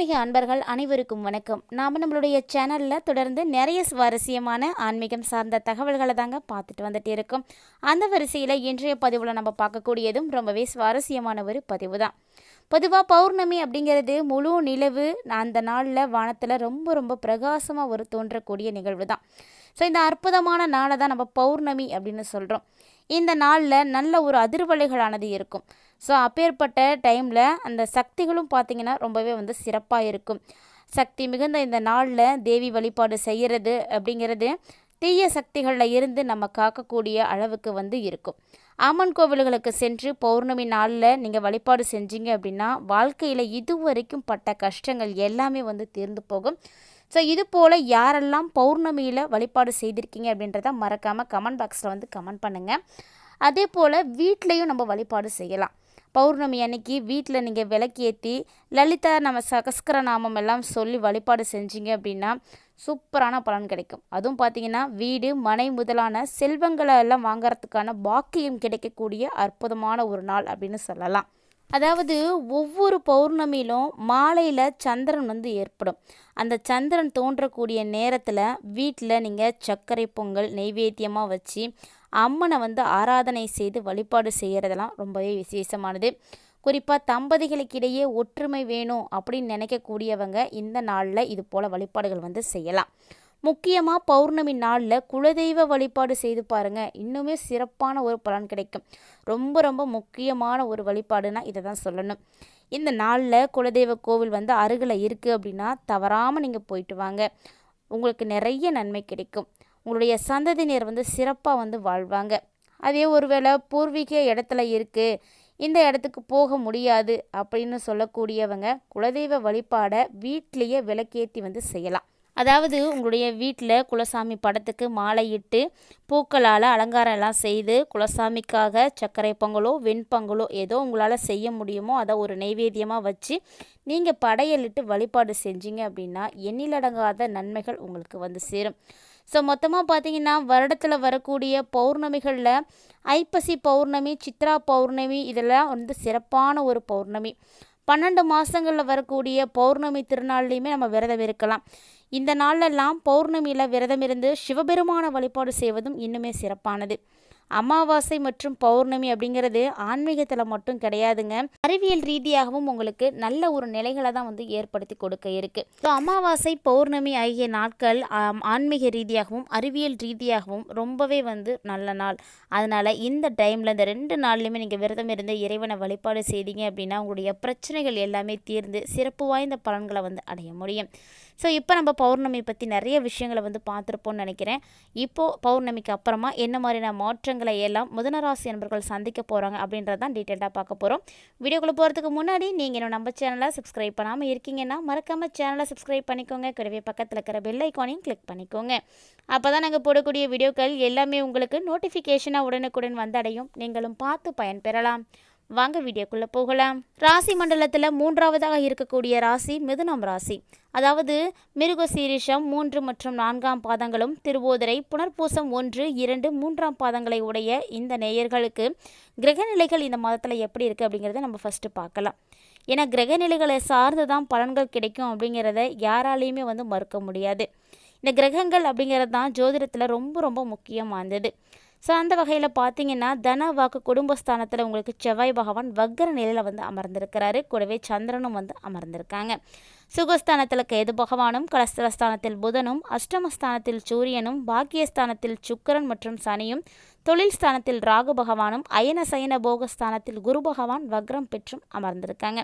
ஆன்மீக அன்பர்கள் அனைவருக்கும் வணக்கம். நாம் நம்மளுடைய சேனலில் தொடர்ந்து நிறைய சுவாரஸ்யமான ஆன்மீகம் சார்ந்த தகவல்களை தாங்க பார்த்துட்டு வந்துட்டு இருக்கோம். அந்த வரிசையில் இன்றைய பதிவில் நம்ம பார்க்கக்கூடியதும் ரொம்பவே சுவாரஸ்யமான ஒரு பதிவு தான் பொதுவாக பௌர்ணமி அப்படிங்கிறது முழு நிலவு அந்த நாளில் வானத்தில் ரொம்ப ரொம்ப பிரகாசமாக ஒரு தோன்றக்கூடிய நிகழ்வு தான் ஸோ இந்த அற்புதமான நாளை தான் நம்ம பௌர்ணமி அப்படின்னு சொல்கிறோம் இந்த நாளில் நல்ல ஒரு அதிர்வலைகளானது இருக்கும். ஸோ அப்பேற்பட்ட டைமில் அந்த சக்திகளும் பார்த்திங்கன்னா ரொம்பவே வந்து சிறப்பாக இருக்கும். சக்தி மிகுந்த இந்த நாளில் தேவி வழிபாடு செய்கிறது அப்படிங்கிறது தீய சக்திகளில் இருந்து நம்ம காக்கக்கூடிய அளவுக்கு வந்து இருக்கும். அம்மன் கோவில்களுக்கு சென்று பௌர்ணமி நாளில் நீங்கள் வழிபாடு செஞ்சீங்க அப்படின்னா வாழ்க்கையில் இதுவரைக்கும் பட்ட கஷ்டங்கள் எல்லாமே வந்து தீர்ந்து போகும். ஸோ இது போல் யாரெல்லாம் பௌர்ணமியில் வழிபாடு செய்திருக்கீங்க அப்படின்றத மறக்காமல் கமெண்ட் பாக்ஸில் வந்து கமெண்ட் பண்ணுங்கள் அதே போல் வீட்லேயும் நம்ம வழிபாடு செய்யலாம். பௌர்ணமி அன்னைக்கு வீட்டில் நீங்கள் விளக்கேற்றி லலிதா நம்ம சகஸ்கர நாமம் எல்லாம் சொல்லி வழிபாடு செஞ்சீங்க அப்படின்னா சூப்பரான பலன் கிடைக்கும். அதுவும் பார்த்தீங்கன்னா வீடு மனை முதலான செல்வங்களை எல்லாம் வாங்கறதுக்கான பாக்கியம் கிடைக்கக்கூடிய அற்புதமான ஒரு நாள் அப்படின்னு சொல்லலாம். அதாவது ஒவ்வொரு பௌர்ணமியிலும் மாலையில் சந்திரன் வந்து ஏற்படும். அந்த சந்திரன் தோன்றக்கூடிய நேரத்தில் வீட்டில் நீங்கள் சர்க்கரை பொங்கல் நெய்வேத்தியமாக வச்சு அம்மனை வந்து ஆராதனை செய்து வழிபாடு செய்கிறதெல்லாம் ரொம்பவே விசேஷமானது. குறிப்பாக தம்பதிகளுக்கிடையே ஒற்றுமை வேணும் அப்படின்னு நினைக்கக்கூடியவங்க இந்த நாளில் இது போல் வழிபாடுகள் வந்து செய்யலாம். முக்கியமாக பௌர்ணமி நாளில் குலதெய்வ வழிபாடு செய்து பாருங்கள் இன்னுமே சிறப்பான ஒரு பலன் கிடைக்கும். ரொம்ப ரொம்ப முக்கியமான ஒரு வழிபாடுனா இதை தான் சொல்லணும். இந்த நாளில் குலதெய்வ கோவில் வந்து அருகில் இருக்குது அப்படின்னா தவறாமல் நீங்கள் போயிட்டு வாங்க. உங்களுக்கு நிறைய நன்மை கிடைக்கும். உங்களுடைய சந்ததியினர் வந்து சிறப்பாக வந்து வாழ்வாங்க. அதே ஒருவேளை பூர்வீக இடத்துல இருக்குது இந்த இடத்துக்கு போக முடியாது அப்படின்னு சொல்லக்கூடியவங்க குலதெய்வ வழிபாடை வீட்லேயே விளக்கேற்றி வந்து செய்யலாம். அதாவது உங்களுடைய வீட்டில் குலசாமி படத்துக்கு மாலையிட்டு பூக்களால் அலங்காரம் எல்லாம் செய்து குலசாமிக்காக சர்க்கரை பொங்கலோ வெண்பொங்கலோ ஏதோ உங்களால் செய்ய முடியுமோ அதை ஒரு நைவேத்தியமாக வச்சு நீங்கள் படையலிட்டு வழிபாடு செஞ்சீங்க அப்படின்னா எண்ணிலடங்காத நன்மைகள் உங்களுக்கு வந்து சேரும். ஸோ மொத்தமாக பார்த்தீங்கன்னா வருடத்தில் வரக்கூடிய பௌர்ணமிகளில் ஐப்பசி பௌர்ணமி சித்ரா பௌர்ணமி இதெல்லாம் வந்து சிறப்பான ஒரு பௌர்ணமி. பன்னெண்டு மாதங்களில் வரக்கூடிய பௌர்ணமி திருநாள்லேயுமே நம்ம விரதம் இருக்கலாம். இந்த நாளெல்லாம் பௌர்ணமியில் விரதம் இருந்து சிவபெருமான வழிபாடு செய்வதும் இன்னுமே சிறப்பானது. அமாவாசை மற்றும் பௌர்ணமி அப்படிங்கிறது ஆன்மீகத்தில் மட்டும் கிடையாதுங்க. அறிவியல் ரீதியாகவும் உங்களுக்கு நல்ல ஒரு நிலைகளை தான் வந்து ஏற்படுத்தி கொடுக்க இருக்கு. ஸோ அமாவாசை பௌர்ணமி ஆகிய நாட்கள் ஆம், ஆன்மீக ரீதியாகவும் அறிவியல் ரீதியாகவும் ரொம்பவே வந்து நல்ல நாள். அதனால் இந்த டைமில் இந்த ரெண்டு நாள்லையுமே நீங்கள் விரதம் இருந்து இறைவனை வழிபாடு செய்தீங்க அப்படின்னா உங்களுடைய பிரச்சனைகள் எல்லாமே தீர்ந்து சிறப்பு வாய்ந்த பலன்களை வந்து அடைய முடியும். ஸோ இப்போ நம்ம பௌர்ணமி பற்றி நிறைய விஷயங்களை வந்து பார்த்துருப்போம்னு நினைக்கிறேன். இப்போது பௌர்ணமிக்கு அப்புறமா என்ன மாதிரியான மாற்றங்களை எல்லாம் முதனராசி நண்பர்கள் சந்திக்க போகிறாங்க அப்படின்றதான் டீட்டெயிலாக பார்க்க போகிறோம் வீடியோக்குள்ளே போகிறதுக்கு முன்னாடி நீங்கள் இன்னும் நம்ம சேனலை சப்ஸ்கிரைப் பண்ணாமல் இருக்கீங்கன்னா மறக்காமல் சேனலை சப்ஸ்கிரைப் பண்ணிக்கோங்க. கூடவே பக்கத்தில் இருக்கிற பெல் ஐக்கானையும் கிளிக் பண்ணிக்கோங்க. அப்போ தான் நாங்கள் போடக்கூடிய வீடியோக்கள் எல்லாமே உங்களுக்கு நோட்டிஃபிகேஷனாக உடனுக்குடன் வந்தடையும் நீங்களும் பார்த்து பயன்பெறலாம். வாங்க வீடியோக்குள்ளே போகலாம். ராசி மண்டலத்தில் மூன்றாவதாக இருக்கக்கூடிய ராசி மிதுனம் ராசி. அதாவது மிருக சீரிஷம் மூன்று மற்றும் நான்காம் பாதங்களும் திருவோதரை புனர்பூசம் ஒன்று இரண்டு மூன்றாம் பாதங்களை உடைய இந்த நேயர்களுக்கு கிரகநிலைகள் இந்த மாதத்தில் எப்படி இருக்குது அப்படிங்கிறத நம்ம ஃபஸ்ட்டு பார்க்கலாம். ஏன்னா கிரகநிலைகளை சார்ந்து தான் பலன்கள் கிடைக்கும் அப்படிங்கிறத யாராலையுமே வந்து மறுக்க முடியாது. இந்த கிரகங்கள் அப்படிங்கிறது தான் ஜோதிடத்தில் ரொம்ப ரொம்ப முக்கியமானது. ஸோ அந்த வகையில் பார்த்தீங்கன்னா தன வாக்கு குடும்பஸ்தானத்தில் உங்களுக்கு செவ்வாய் பகவான் வக்ர நிலையில் வந்து அமர்ந்திருக்கிறாரு. கூடவே சந்திரனும் வந்து அமர்ந்திருக்காங்க. சுகஸ்தானத்தில் கேது பகவானும் கலஸ்தரஸ்தானத்தில் புதனும் அஷ்டமஸ்தானத்தில் சூரியனும் பாக்கியஸ்தானத்தில் சுக்கிரன் மற்றும் சனியும் தொழில் ஸ்தானத்தில் ராகு பகவானும் அயன சயன போகஸ்தானத்தில் குரு பகவான் வக்ரம் பெற்றும் அமர்ந்திருக்காங்க.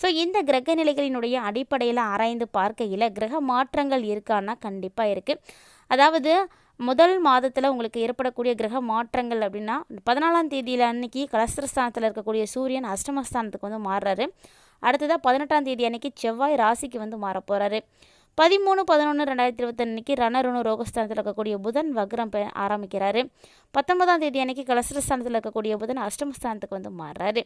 ஸோ இந்த கிரக நிலைகளினுடைய அடிப்படையில் ஆராய்ந்து பார்க்கையில் கிரக மாற்றங்கள் இருக்கான்னா கண்டிப்பாக இருக்குது அதாவது முதல் மாதத்தில் உங்களுக்கு ஏற்படக்கூடிய கிரக மாற்றங்கள் அப்படின்னா பதினாலாம் தேதியில் அன்னைக்கு கலஸ்திரஸ்தானத்தில் இருக்கக்கூடிய சூரியன் அஷ்டமஸ்தானத்துக்கு வந்து மாறுறாரு. அடுத்ததாக பதினெட்டாம் தேதி அன்னைக்கு செவ்வாய் ராசிக்கு வந்து மாற போகிறாரு பதிமூணு பதினொன்று ரெண்டாயிரத்தி இருபத்தன்னைக்கு ரணருணு ரோகஸ்தானத்தில் இருக்கக்கூடிய புதன் வக்ரம் பெ ஆரம்பிக்கிறாரு. பத்தொன்பதாம் தேதி அன்னைக்கு கலஸ்திரஸ்தானத்தில் இருக்கக்கூடிய புதன் அஷ்டமஸ்தானத்துக்கு வந்து மாறுறாரு.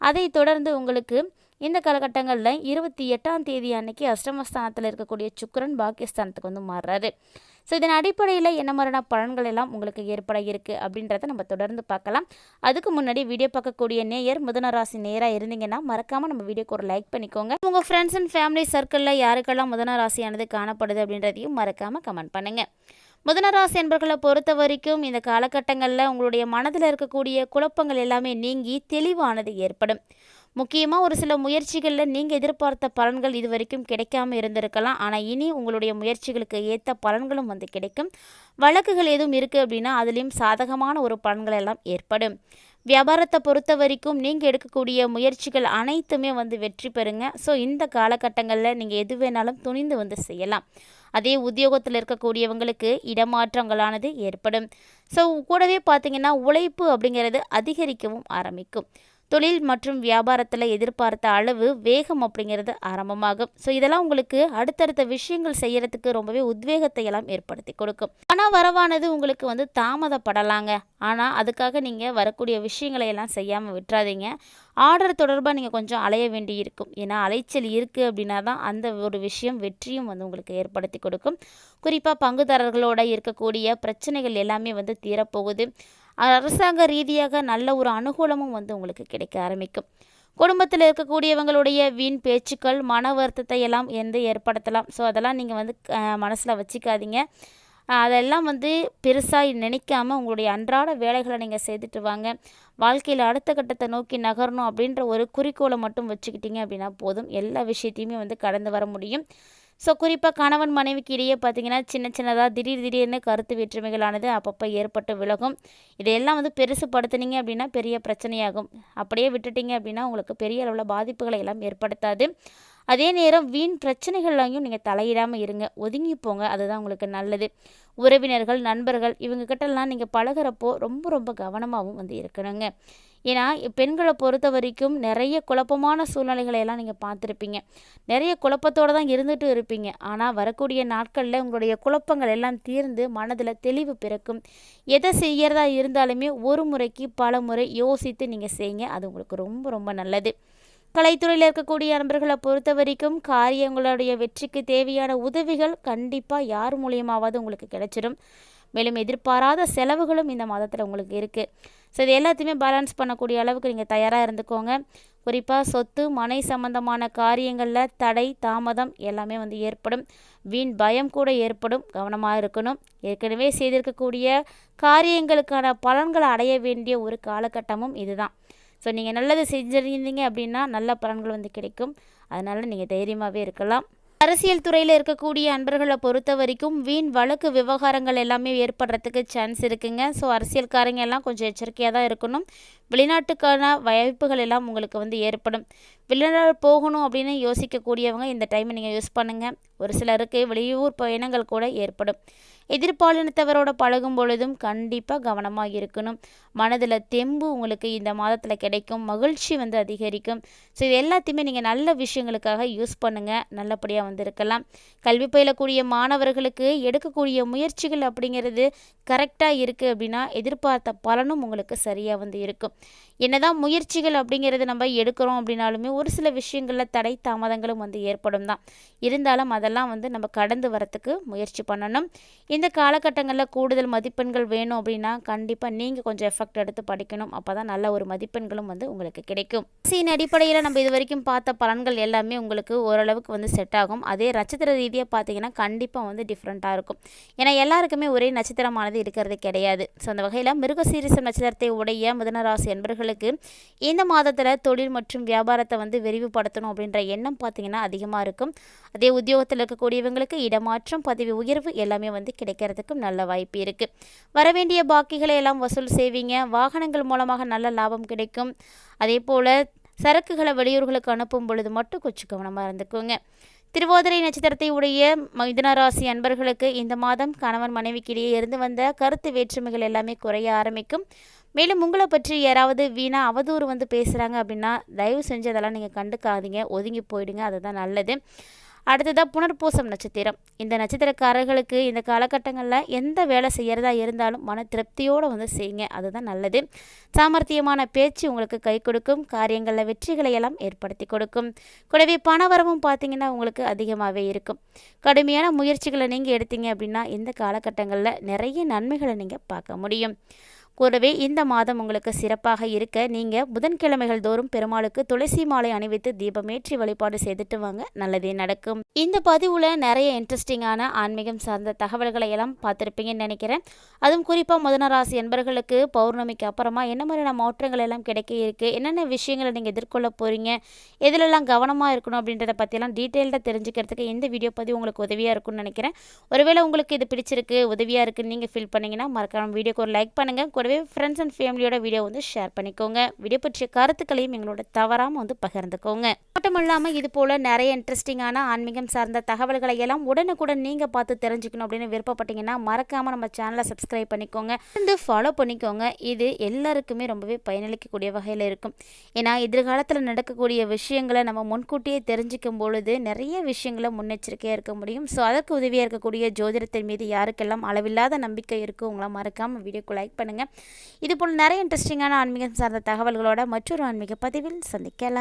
அதைத் தொடர்ந்து உங்களுக்கு இந்த காலகட்டங்களில் இருபத்தி எட்டாம் தேதி அன்னைக்கு அஷ்டமஸ்தானத்தில் இருக்கக்கூடிய சுக்கரன் பாக்கியஸ்தானத்துக்கு வந்து மாறுறாரு. ஸோ இதன் அடிப்படையில் என்ன மாதிரியான பலன்கள் எல்லாம் உங்களுக்கு ஏற்பட இருக்குது அப்படின்றத நம்ம தொடர்ந்து பார்க்கலாம். அதுக்கு முன்னாடி வீடியோ பார்க்கக்கூடிய நேயர் முதன ராசி நேராக இருந்தீங்கன்னா மறக்காமல் நம்ம வீடியோக்கு ஒரு லைக் பண்ணிக்கோங்க. உங்கள் ஃப்ரெண்ட்ஸ் அண்ட் ஃபேமிலி சர்க்கிளில் யாருக்கெல்லாம் முதன ராசியானது காணப்படுது அப்படின்றதையும் மறக்காமல் கமெண்ட் பண்ணுங்கள் மிதனராசி என்பர்களை பொறுத்த வரைக்கும் இந்த காலகட்டங்களில் உங்களுடைய மனதில் இருக்கக்கூடிய குழப்பங்கள் எல்லாமே நீங்கி தெளிவானது ஏற்படும். முக்கியமாக ஒரு சில முயற்சிகளில் நீங்கள் எதிர்பார்த்த பலன்கள் இது வரைக்கும் கிடைக்காம இருந்திருக்கலாம். ஆனால் இனி உங்களுடைய முயற்சிகளுக்கு ஏற்ற பலன்களும் வந்து கிடைக்கும். வழக்குகள் எதுவும் இருக்குது அப்படின்னா அதுலேயும் சாதகமான ஒரு பலன்கள் எல்லாம் ஏற்படும். வியாபாரத்தை பொறுத்த வரைக்கும் நீங்கள் எடுக்கக்கூடிய முயற்சிகள் அனைத்துமே வந்து வெற்றி பெறுங்க. ஸோ இந்த காலகட்டங்களில் நீங்கள் எது வேணாலும் துணிந்து வந்து செய்யலாம். அதே உத்தியோகத்தில் இருக்கக்கூடியவங்களுக்கு இடமாற்றங்களானது ஏற்படும். ஸோ கூடவே பார்த்தீங்கன்னா உழைப்பு அப்படிங்கிறது அதிகரிக்கவும் ஆரம்பிக்கும். தொழில் மற்றும் வியாபாரத்தில் எதிர்பார்த்த அளவு வேகம் அப்படிங்கிறது ஆரம்பமாகும். ஸோ இதெல்லாம் உங்களுக்கு அடுத்தடுத்த விஷயங்கள் செய்யறதுக்கு ரொம்பவே உத்வேகத்தை எல்லாம் ஏற்படுத்தி கொடுக்கும். ஆனால் வரவானது உங்களுக்கு வந்து தாமதப்படலாங்க. ஆனால் அதுக்காக நீங்கள் வரக்கூடிய விஷயங்களை எல்லாம் செய்யாமல் விட்டுறாதீங்க. ஆர்டர் தொடர்பாக நீங்கள் கொஞ்சம் அலைய வேண்டி இருக்கும். ஏன்னா அலைச்சல் இருக்குது அப்படின்னா தான் அந்த ஒரு விஷயம் வெற்றியும் வந்து உங்களுக்கு ஏற்படுத்தி கொடுக்கும். குறிப்பாக பங்குதாரர்களோட இருக்கக்கூடிய பிரச்சனைகள் எல்லாமே வந்து தீரப்போகுது. அரசாங்க ரீதியாக நல்ல ஒரு அனுகூலமும் வந்து உங்களுக்கு கிடைக்க ஆரம்பிக்கும். குடும்பத்தில் இருக்கக்கூடியவங்களுடைய வீண் பேச்சுக்கள் மன வருத்தத்தை எல்லாம் எந்த ஏற்படுத்தலாம்? ஸோ அதெல்லாம் நீங்கள் வந்து மனசில் வச்சுக்காதீங்க. அதெல்லாம் வந்து பெருசாக நினைக்காம உங்களுடைய அன்றாட வேலைகளை நீங்கள் செய்துட்டு வாங்க. வாழ்க்கையில் அடுத்த கட்டத்தை நோக்கி நகரணும் அப்படின்ற ஒரு குறிக்கோளை மட்டும் வச்சுக்கிட்டீங்க அப்படின்னா போதும். எல்லா விஷயத்தையுமே வந்து கடந்து வர முடியும். ஸோ குறிப்பாக கணவன் மனைவிக்கு இடையே பார்த்தீங்கன்னா சின்ன சின்னதாக திடீர் திடீர்னு கருத்து வேற்றுமைகளானது அப்பப்போ ஏற்பட்டு விலகும். இதையெல்லாம் வந்து பெருசு படுத்துனீங்க அப்படின்னா பெரிய பிரச்சனையாகும். அப்படியே விட்டுட்டீங்க அப்படின்னா உங்களுக்கு பெரிய அளவில் பாதிப்புகளை எல்லாம் ஏற்படுத்தாது. அதே நேரம் வீண் பிரச்சனைகள்லையும் நீங்கள் தலையிடாமல் இருங்க. ஒதுங்கி போங்க. அதுதான் உங்களுக்கு நல்லது. உறவினர்கள் நண்பர்கள் இவங்கக்கிட்டலாம் நீங்கள் பழகிறப்போ ரொம்ப ரொம்ப கவனமாகவும் வந்து இருக்கணுங்க. ஏன்னா பெண்களை பொறுத்த வரைக்கும் நிறைய குழப்பமான சூழ்நிலைகளை எல்லாம் நீங்கள் பார்த்துருப்பீங்க. நிறைய குழப்பத்தோடு தான் இருந்துட்டு இருப்பீங்க. ஆனால் வரக்கூடிய நாட்களில் உங்களுடைய குழப்பங்கள் எல்லாம் தீர்ந்து மனதில் தெளிவு பிறக்கும். எதை செய்கிறதா இருந்தாலுமே ஒரு முறைக்கு பல முறை யோசித்து நீங்கள் செய்யுங்க அது உங்களுக்கு ரொம்ப ரொம்ப நல்லது. கலைத்துறையில் இருக்கக்கூடிய நண்பர்களை பொறுத்த வரைக்கும் காரியங்களுடைய வெற்றிக்கு தேவையான உதவிகள் கண்டிப்பாக யார் மூலியமாவது உங்களுக்கு கிடைச்சிடும் மேலும் எதிர்பாராத செலவுகளும் இந்த மாதத்தில் உங்களுக்கு இருக்குது ஸோ இது எல்லாத்தையுமே பேலன்ஸ் பண்ணக்கூடிய அளவுக்கு நீங்கள் தயாராக இருந்துக்கோங்க. குறிப்பாக சொத்து மனை சம்பந்தமான காரியங்களில் தடை தாமதம் எல்லாமே வந்து ஏற்படும். வீண் பயம் கூட ஏற்படும். கவனமாக இருக்கணும். ஏற்கனவே செய்திருக்கக்கூடிய காரியங்களுக்கான பலன்களை அடைய வேண்டிய ஒரு காலகட்டமும் இதுதான். ஸோ நீங்கள் நல்லது செஞ்சிருந்தீங்க அப்படின்னா நல்ல பலன்கள் வந்து கிடைக்கும். அதனால் நீங்கள் தைரியமாகவே இருக்கலாம். அரசியல் துறையில் இருக்கக்கூடிய அன்பர்களை பொறுத்த வரைக்கும் வீண் வழக்கு விவகாரங்கள் எல்லாமே ஏற்படுறதுக்கு சான்ஸ் இருக்குங்க. ஸோ அரசியல்காரங்க எல்லாம் கொஞ்சம் எச்சரிக்கையாக தான் இருக்கணும். வெளிநாட்டுக்கான வாய்ப்புகள் எல்லாம் உங்களுக்கு வந்து ஏற்படும். வெளிநாடு போகணும் அப்படின்னு யோசிக்கக்கூடியவங்க இந்த டைமை நீங்கள் யூஸ் பண்ணுங்கள் ஒரு சிலருக்கு வெளியூர் பயணங்கள் கூட ஏற்படும். எதிர்பாலினத்தவரோட பழகும் பொழுதும் கண்டிப்பாக கவனமாக இருக்கணும். மனதில் தெம்பு உங்களுக்கு இந்த மாதத்தில் கிடைக்கும். மகிழ்ச்சி வந்து அதிகரிக்கும். ஸோ இது எல்லாத்தையுமே நீங்கள் நல்ல விஷயங்களுக்காக யூஸ் பண்ணுங்கள் நல்லபடியாக வந்து இருக்கலாம் கல்வி பயிலக்கூடிய மாணவர்களுக்கு எடுக்கக்கூடிய முயற்சிகள் அப்படிங்கிறது கரெக்டாக இருக்குது அப்படின்னா எதிர்பார்த்த பலனும் உங்களுக்கு சரியாக வந்து இருக்கும். என்னதான் முயற்சிகள் அப்படிங்கிறது நம்ம எடுக்கிறோம் அப்படின்னாலுமே ஒரு சில விஷயங்களில் தடை தாமதங்களும் வந்து ஏற்படும் தான். இருந்தாலும் அதெல்லாம் வந்து நம்ம கடந்து வரத்துக்கு முயற்சி பண்ணணும். இந்த காலகட்டங்களில் கூடுதல் மதிப்பெண்கள் வேணும் அப்படின்னா கண்டிப்பாக நீங்கள் கொஞ்சம் எஃபெக்ட் எடுத்து படிக்கணும். அப்போ தான் நல்ல ஒரு மதிப்பெண்களும் வந்து உங்களுக்கு கிடைக்கும். சீன் அடிப்படையில் நம்ம இது வரைக்கும் பார்த்த பலன்கள் எல்லாமே உங்களுக்கு ஓரளவுக்கு வந்து செட் ஆகும். அதே நட்சத்திர ரீதியாக பார்த்தீங்கன்னா கண்டிப்பாக வந்து டிஃப்ரெண்ட்டாக இருக்கும். ஏன்னா எல்லாருக்குமே ஒரே நட்சத்திரமானது இருக்கிறது கிடையாது. ஸோ அந்த வகையில் மிருகசீரிசம் நட்சத்திரத்தை உடைய மிதனராசி என்பர்கள் நண்பர்களுக்கு இந்த மாதத்தில் தொழில் மற்றும் வியாபாரத்தை வந்து விரிவுபடுத்தணும் அப்படின்ற எண்ணம் பார்த்திங்கன்னா அதிகமாக இருக்கும். அதே உத்தியோகத்தில் இருக்கக்கூடியவங்களுக்கு இடமாற்றம் பதவி உயர்வு எல்லாமே வந்து கிடைக்கிறதுக்கும் நல்ல வாய்ப்பு இருக்குது வரவேண்டிய பாக்கிகளை எல்லாம் வசூல் செய்வீங்க. வாகனங்கள் மூலமாக நல்ல லாபம் கிடைக்கும். அதே போல் சரக்குகளை வெளியூர்களுக்கு அனுப்பும் பொழுது மட்டும் கொஞ்சம் கவனமாக இருந்துக்கோங்க. திருவோதரை நட்சத்திரத்தை உடைய மிதனராசி அன்பர்களுக்கு இந்த மாதம் கணவன் மனைவிக்கிடையே இருந்து வந்த கருத்து வேற்றுமைகள் எல்லாமே குறைய ஆரம்பிக்கும். மேலும் உங்களை பற்றி யாராவது வீணா அவதூறு வந்து பேசுகிறாங்க அப்படின்னா தயவு செஞ்சு அதெல்லாம் நீங்கள் கண்டுக்காதீங்க. ஒதுங்கி போயிடுங்க. அதுதான் நல்லது. அடுத்ததாக புனர்பூசம் நட்சத்திரம். இந்த நட்சத்திரக்காரர்களுக்கு இந்த காலகட்டங்களில் எந்த வேலை செய்கிறதா இருந்தாலும் மன திருப்தியோடு வந்து செய்யுங்க. அதுதான் நல்லது. சாமர்த்தியமான பேச்சு உங்களுக்கு கை கொடுக்கும். காரியங்களில் வெற்றிகளை எல்லாம் ஏற்படுத்தி கொடுக்கும். கூடவே பணவரமும் பார்த்தீங்கன்னா உங்களுக்கு அதிகமாகவே இருக்கும். கடுமையான முயற்சிகளை நீங்கள் எடுத்தீங்க அப்படின்னா இந்த காலகட்டங்களில் நிறைய நன்மைகளை நீங்கள் பார்க்க முடியும். கூடவே இந்த மாதம் உங்களுக்கு சிறப்பாக இருக்க நீங்கள் புதன்கிழமைகள் தோறும் பெருமாளுக்கு துளசி மாலை அணிவித்து தீபமேற்றி வழிபாடு செய்துட்டு வாங்க. நல்லதே நடக்கும். இந்த பதிவில் நிறைய இன்ட்ரெஸ்டிங்கான ஆன்மீகம் சார்ந்த தகவல்களை எல்லாம் பார்த்துருப்பீங்கன்னு நினைக்கிறேன். அதுவும் குறிப்பாக முதன ராசி என்பர்களுக்கு பௌர்ணமிக்கு அப்புறமா என்ன மாதிரியான மாற்றங்கள் எல்லாம் கிடைக்க இருக்குது என்னென்ன விஷயங்களை நீங்கள் எதிர்கொள்ள போகிறீங்க எதிலெல்லாம் கவனமாக இருக்கணும் அப்படின்றத பற்றியெல்லாம் டீட்டெயில்டாக தெரிஞ்சுக்கிறதுக்கு இந்த வீடியோ பதிவு உங்களுக்கு உதவியாக இருக்கும்னு நினைக்கிறேன். ஒருவேளை உங்களுக்கு இது பிடிச்சிருக்கு உதவியாக இருக்குன்னு நீங்கள் ஃபீல் பண்ணிங்கன்னா மறக்காம வீடியோக்கு ஒரு லைக் பண்ணுங்கள் கூடவே ஃப்ரெண்ட்ஸ் அண்ட் ஃபேமிலியோட வீடியோ வந்து ஷேர் பண்ணிக்கோங்க. வீடியோ பற்றிய கருத்துக்களையும் எங்களோட தவறாமல் வந்து பகிர்ந்துக்கோங்க. மட்டும் இல்லாமல் இது போல் நிறைய இன்ட்ரெஸ்டிங்கான ஆன்மீகம் சார்ந்த தகவல்களை எல்லாம் உடனுக்குடன் நீங்கள் பார்த்து தெரிஞ்சுக்கணும் அப்படின்னு விருப்பப்பட்டீங்கன்னா மறக்காமல் நம்ம சேனலை சப்ஸ்கிரைப் பண்ணிக்கோங்க. வந்து ஃபாலோ பண்ணிக்கோங்க. இது எல்லாருக்குமே ரொம்பவே பயனளிக்கக்கூடிய வகையில் இருக்கும். ஏன்னா எதிர்காலத்தில் நடக்கக்கூடிய விஷயங்களை நம்ம முன்கூட்டியே தெரிஞ்சுக்கும் பொழுது நிறைய விஷயங்களை முன்னெச்சரிக்கையாக இருக்க முடியும். ஸோ அதற்கு உதவியாக இருக்கக்கூடிய ஜோதிடத்தின் மீது யாருக்கெல்லாம் அளவில்லாத நம்பிக்கை இருக்கோ உங்களை மறக்காமல் வீடியோக்கு லைக் பண்ணுங்கள் இது போல் நிறைய இன்ட்ரெஸ்டிங்கான ஆன்மீகம் சார்ந்த தகவல்களோட மற்றொரு ஆன்மீக பதிவில் சந்திக்கலாம்.